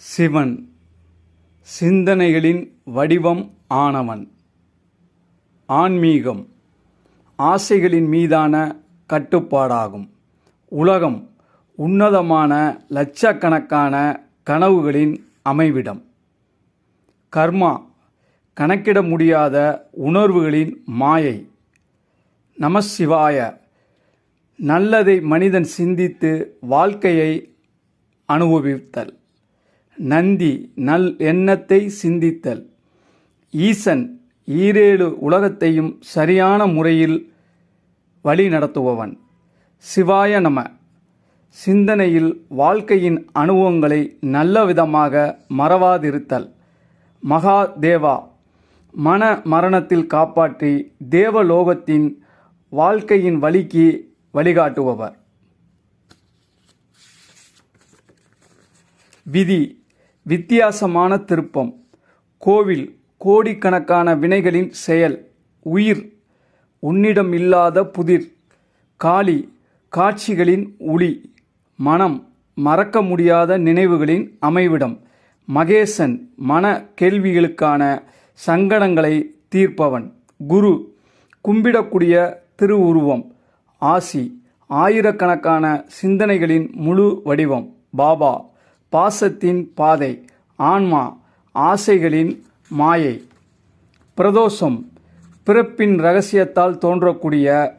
சிவன். சிந்தனைகளின் வடிவம் ஆனவன். ஆன்மீகம் ஆசைகளின் மீதான கட்டுப்பாடாகும். உலகம் உன்னதமான லட்சக்கணக்கான கனவுகளின் அமைவிடம். கர்மா கணக்கிட முடியாத உணர்வுகளின் மாயை. நமசிவாய நல்லதை மனிதன் சிந்தித்து வாழ்க்கையை அனுபவித்தல். நந்தி நல் எண்ணத்தை சிந்தித்தல். ஈசன் ஈரேழு உலகத்தையும் சரியான முறையில் வழி நடத்துபவன். சிவாய நம. சிந்தனையில் வாழ்க்கையின் அனுபவங்களை நல்ல விதமாக மறவாதிருத்தல். மகாதேவா. மன மரணத்தில் காப்பாற்றி தேவலோகத்தின் வாழ்க்கையின் வழிக்கு வழிகாட்டுபவர். விதி. வித்தியாசமான திருப்பம். கோவில் கோடிக்கணக்கான வினைகளின் செயல். உயிர் உன்னிடம் இல்லாத புதிர். காளி காட்சிகளின் உளி. மனம் மறக்க முடியாத நினைவுகளின் அமைவிடம். மகேசன் மன கேள்விகளுக்கான சங்கடங்களை தீர்ப்பவன். குரு கும்பிடக்கூடிய திருவுருவம். ஆசி ஆயிரக்கணக்கான சிந்தனைகளின் முழு வடிவம். பாபா பாசத்தின் பாதை ஆன்மா ஆசைகளின் மாயை. பிரதோஷம் பிறப்பின் ரகசியத்தால் தோன்றக்கூடிய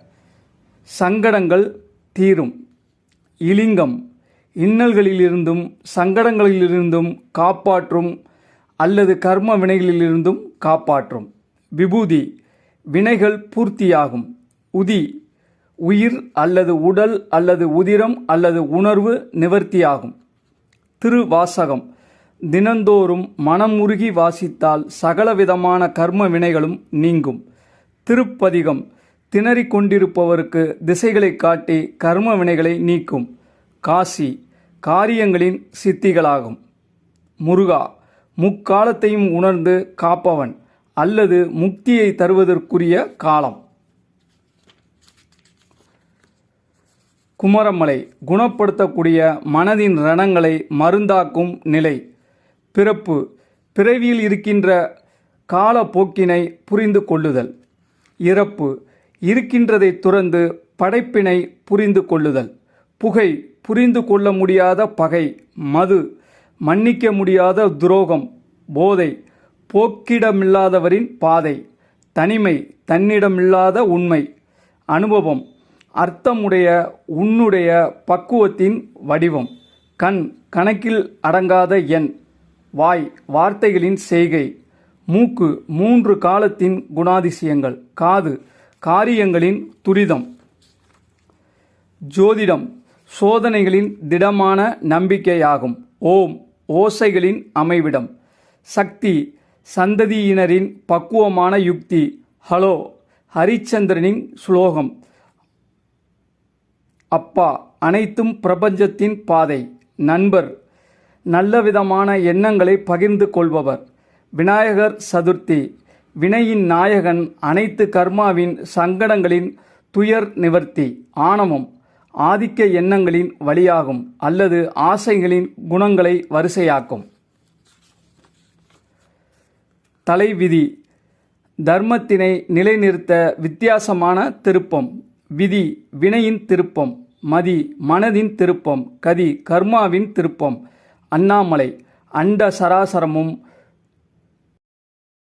சங்கடங்கள் தீரும். இலிங்கம் இன்னல்களிலிருந்தும் சங்கடங்களிலிருந்தும் காப்பாற்றும் அல்லது கர்ம வினைகளிலிருந்தும் காப்பாற்றும். விபூதி வினைகள் பூர்த்தியாகும். உதி உயிர் அல்லது உடல் அல்லது உதிரம் அல்லது உணர்வு நிவர்த்தியாகும். திருவாசகம். தினந்தோறும் மனமுருகி வாசித்தால் சகலவிதமான கர்ம வினைகளும் நீங்கும். திருப்பதிகம். திணறிக் கொண்டிருப்பவருக்கு திசைகளை காட்டி கர்ம வினைகளை நீக்கும். காசி. காரியங்களின் சித்திகளாகும். முருகா. முக்காலத்தையும் உணர்ந்து காப்பவன் அல்லது முக்தியை தருவதற்குரிய காலம். குமரமலை குணப்படுத்தக்கூடிய மனதின் ரணங்களை மருந்தாக்கும் நிலை. பிறப்பு பிறவியில் இருக்கின்ற காலப்போக்கினை புரிந்து கொள்ளுதல். இறப்பு இருக்கின்றதை துறந்து படைப்பினை புரிந்து கொள்ளுதல். புகை புரிந்து கொள்ள முடியாத பகை. மது மன்னிக்க முடியாத துரோகம். போதை போக்கிடமில்லாதவரின் பாதை. தனிமை தன்னிடமில்லாத உண்மை. அனுபவம் அர்த்தமுடைய உன்னுடைய பக்குவத்தின் வடிவம். கண் கணக்கில் அடங்காத எண். வாய் வார்த்தைகளின் செய்கை. மூக்கு மூன்று காலத்தின் குணாதிசயங்கள். காது காரியங்களின் துரிதம். ஜோதிடம் சோதனைகளின் திடமான நம்பிக்கையாகும். ஓம் ஓசைகளின் அமைவிடம். சக்தி சந்ததியினரின் பக்குவமான யுக்தி. ஹலோ ஹரிச்சந்திரனின் ஸ்லோகம் அப்பா அனைத்தும் பிரபஞ்சத்தின் பாதை. நண்பர் நல்லவிதமான எண்ணங்களை பகிர்ந்து கொள்பவர். விநாயகர் சதுர்த்தி வினையின் நாயகன் அனைத்து கர்மாவின் சங்கடங்களின் துயர் நிவர்த்தி ஆணவம் ஆதிக்க எண்ணங்களின் வழியாகும் அல்லது ஆசைகளின் குணங்களை வரிசையாக்கும். தலைவிதி தர்மத்தினை நிலைநிறுத்த வித்தியாசமான திருப்பம். விதி வினையின் திருப்பம் மதி மனதின் திருப்பம் கதி கர்மாவின் திருப்பம். அண்ணாமலை அண்ட சராசரமும்